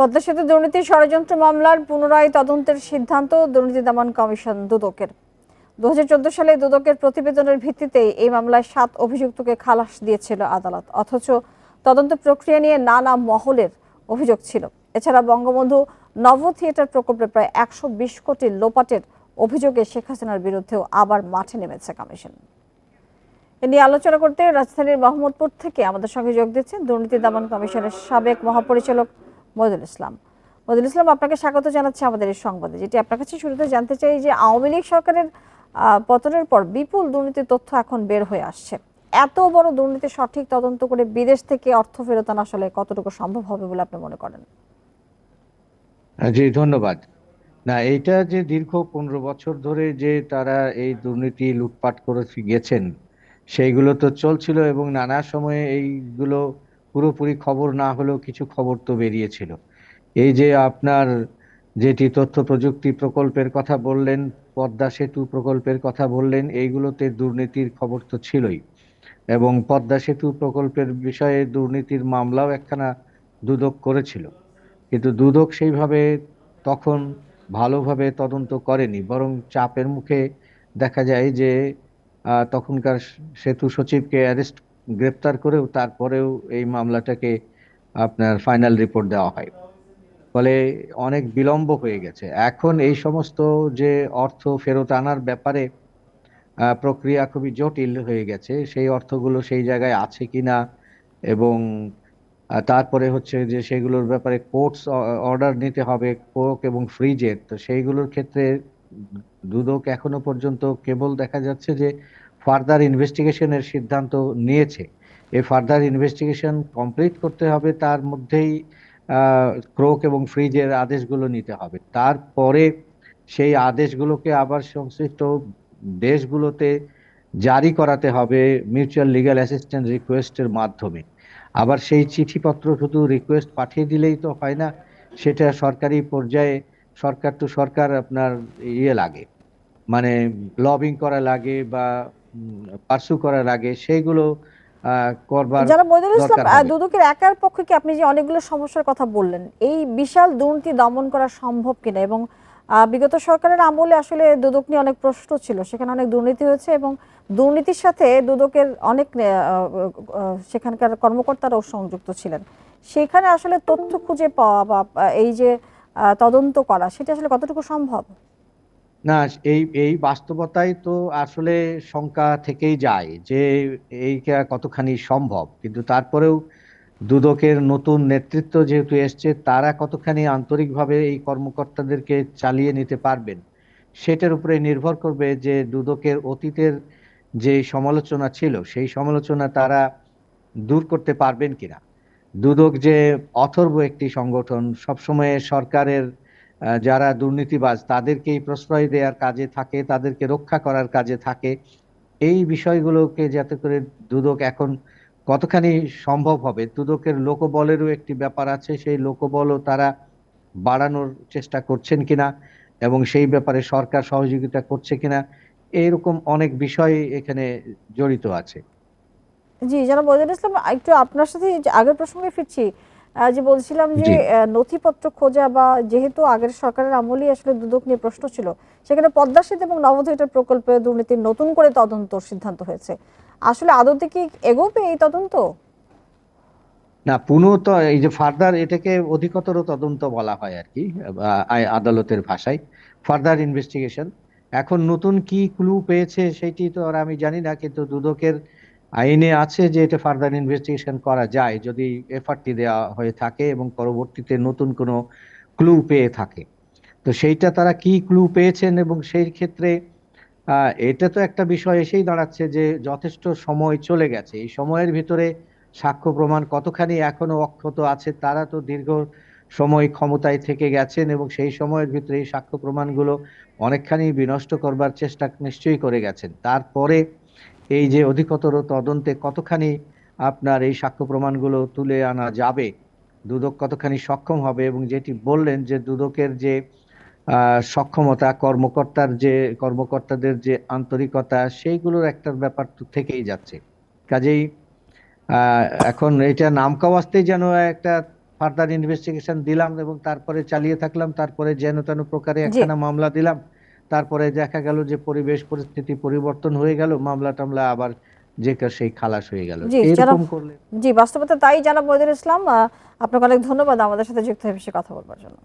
পদ্মা সেতু দুর্নীতি ষড়যন্ত্র মামলার পুনরায় তদন্তের সিদ্ধান্ত দুর্নীতি দমন কমিশন দুদকের। দু হাজার চোদ্দ সালে দুদকের প্রতিবেদনের ভিত্তিতে এই মামলায় সাত অভিযুক্তকে খালাস দিয়েছিল আদালত, অথচ তদন্ত প্রক্রিয়া নিয়ে নানা মহলের অভিযোগ ছিল। এছাড়া বঙ্গবন্ধু নব থিয়েটার প্রকল্পে প্রায় একশো বিশ কোটি লোপাটের অভিযোগে শেখ হাসিনার বিরুদ্ধেও আবার মাঠে নেমেছে কমিশন। এ নিয়ে আলোচনা করতে রাজধানীর মোহাম্মদপুর থেকে আমাদের সঙ্গে যোগ দিচ্ছেন দুর্নীতি দমন কমিশনের সাবেক মহাপরিচালক মহিদুল ইসলাম। মহিদুল ইসলাম, আপনাকে স্বাগত জানাচ্ছি আমাদের এই সংবাদে, যেটি আপনার কাছে শুরুতে জানতে চাই যে আওয়ামী লীগ সরকারের পতনের পর বিপুল দুর্নীতির তথ্য এখন বের হয়ে আসছে। এত বড় দুর্নীতি সঠিক তদন্ত করে বিদেশ থেকে অর্থ ফেরত আনা আসলে কতটুকু সম্ভব হবে বলে আপনি মনে করেন? জি, ধন্যবাদ। না, এইটা যে দীর্ঘ পনেরো বছর ধরে যে তারা এই দুর্নীতি লুটপাট করে গেছেন, সেইগুলো তো চলছিল এবং নানা সময়ে এইগুলো পুরোপুরি খবর না হলেও কিছু খবর তো বেরিয়েছিল। এই যে আপনার যেটি তথ্য প্রযুক্তি প্রকল্পের কথা বললেন, পদ্মা সেতু প্রকল্পের কথা বললেন, এইগুলোতে দুর্নীতির খবর তো ছিলই। এবং পদ্মা সেতু প্রকল্পের বিষয়ে দুর্নীতির মামলাও একখানা দুদক করেছিল। কিন্তু দুদক সেইভাবে তখন ভালোভাবে তদন্ত করেনি, বরং চাপের মুখে দেখা যায় যে তখনকার সেতু সচিবকে অ্যারেস্ট গ্রেপ্তার করেও তারপরেও এই মামলাটাকে আপনার ফাইনাল রিপোর্ট দেওয়া হয়। ফলে অনেক বিলম্ব হয়ে গেছে। এখন এই সমস্ত যে অর্থ ফেরত আনার ব্যাপারে প্রক্রিয়া খুবই জটিল হয়ে গেছে। সেই অর্থগুলো সেই জায়গায় আছে কি না এবং তারপরে হচ্ছে যে সেগুলোর ব্যাপারে কোর্টস অর্ডার নিতে হবে কোক এবং ফ্রিজের তো সেইগুলোর ক্ষেত্রে দুদক এখনও পর্যন্ত কেবল দেখা যাচ্ছে যে ফার্দার ইনভেস্টিগেশনের সিদ্ধান্ত নিয়েছে। এই ফার্দার ইনভেস্টিগেশন কমপ্লিট করতে হবে, তার মধ্যেই ক্রোক এবং ফ্রিজের আদেশগুলো নিতে হবে। তারপরে সেই আদেশগুলোকে আবার সংশ্লিষ্ট দেশগুলোতে জারি করাতে হবে মিউচুয়াল লিগ্যাল অ্যাসিস্ট্যান্স রিকোয়েস্টের মাধ্যমে। আবার সেই চিঠিপত্র শুধু রিকোয়েস্ট পাঠিয়ে দিলেই তো হয় না, সেটা সরকারি পর্যায়ে, সরকার টু সরকার আপনার ইয়ে লাগে মানে লবিং করা লাগে বা পার্সু করা লাগে সেইগুলো করবার যারা মহিদুল ইসলাম। দুদকের একার পক্ষে কি আপনি যে অনেকগুলো সমস্যার কথা বললেন এই বিশাল দুর্নীতি দমন করা সম্ভব কিনা? এবং বিগত সরকারের আমলে আসলে দুদক নিয়ে অনেক প্রশ্ন ছিল সেখানে অনেক দুর্নীতি হয়েছে এবং দুর্নীতির সাথে দুদকের অনেক সেখানকার কর্মকর্তারাও সংযুক্ত ছিলেন। সেখানে আসলে তথ্য খুঁজে পাওয়া বা এই যে তদন্ত করা সেটা আসলে কতটুকু সম্ভব? না, এই এই বাস্তবতাই তো আসলে শঙ্কা থেকেই যায় যে এইটা কতখানি সম্ভব। কিন্তু তারপরেও দুদকের নতুন নেতৃত্ব যেহেতু এসছে, তারা কতখানি আন্তরিকভাবে এই কর্মকর্তাদেরকে চালিয়ে নিতে পারবেন, সেটার উপরে নির্ভর করবে যে দুদকের অতীতের যে সমালোচনা ছিল, সেই সমালোচনা তারা দূর করতে পারবেন কিনা। দুদক যে অথর্ব একটি সংগঠন, সবসময় সরকারের যারা দুর্নীতিবাজ, তাদেরকেই প্রশ্রয় দেওয়ার কাজে থাকে, তাদেরকে রক্ষা করার কাজে থাকে। এই বিষয়গুলোকে যাতে করে দুদক এখন কতখানি সম্ভব হবে? দুদকের লোকবলেরও একটি ব্যাপার আছে, সেই লোকবলও তারা বাড়ানোর চেষ্টা করছেন কিনা এবং সেই ব্যাপারে সরকার সহযোগিতা করছে কিনা এইরকম অনেক বিষয় এখানে জড়িত আছে। জি মহিদুল ইসলাম, একটু আপনার সাথে আগের প্রসঙ্গে ফিরছি যে বলছিলাম যে নথিপত্র খোঁজা বা যেহেতু আগের সরকারের আমলেই আসলে দুদক নিয়ে প্রশ্ন ছিল সেখানে পদ্মা সেতু এবং নবথিয়েটার প্রকল্পে দুর্নীতির নতুন করে তদন্ত সিদ্ধান্ত হয়েছে। আসলে আদতে কি এগোবে এই তদন্ত? না পুনঃ তো এই যে ফার্দার এটাকে অধিকতর তদন্ত বলা হয় আর কি আদালতের ভাষায় ফার্দার ইনভেস্টিগেশন। এখন নতুন কি ক্লু পেয়েছে সেটি তো আর আমি জানি না কিন্তু দুদকের আইনে আছে যে এটা ফার্দার ইনভেস্টিগেশন করা যায় যদি এফআরটি দেওয়া হয়ে থাকে এবং পরবর্তীতে নতুন কোনো ক্লু পেয়ে থাকে। তো সেইটা তারা কি ক্লু পেয়েছেন এবং সেই ক্ষেত্রে এটা তো একটা বিষয় এসেই দাঁড়াচ্ছে যে যথেষ্ট সময় চলে গেছে। এই সময়ের ভিতরে সাক্ষ্য প্রমাণ কতখানি এখনও অক্ষত আছে তারা তো দীর্ঘ সময় ক্ষমতায় থেকে গেছেন এবং সেই সময়ের ভিতরে এই সাক্ষ্য প্রমাণগুলো অনেকখানি বিনষ্ট করবার চেষ্টা নিশ্চয়ই করে গেছেন। তারপরে এই যে অধিকতর তদন্তে কতখানি আপনার এই সাক্ষ্য প্রমাণগুলো তুলে আনা যাবে দুদক কতখানি সক্ষম হবে এবং যেটি বললেন যে দুদকের যে সক্ষমতা কর্মকর্তার যে কর্মকর্তাদের যে আন্তরিকতা সেইগুলোর একটা ব্যাপার তো থেকেই যাচ্ছে। কাজেই এখন এটা নাম কাওয়াজতেই যেন একটা ফার্দার ইনভেস্টিগেশন দিলাম এবং তারপরে চালিয়ে থাকলাম তারপরে যেন তেন প্রকারে একখানা মামলা দিলাম তারপরে দেখা গেল যে পরিবেশ পরিস্থিতি পরিবর্তন হয়ে গেল মামলা টামলা আবার যে সেই খালাস হয়ে গেল। জি, এরকম করলে জি বাস্তবতা তাই জানাব মহিদুল ইসলাম আপনাকে অনেক ধন্যবাদ আমাদের সাথে যুক্ত হয়ে কথা বলবার জন্য।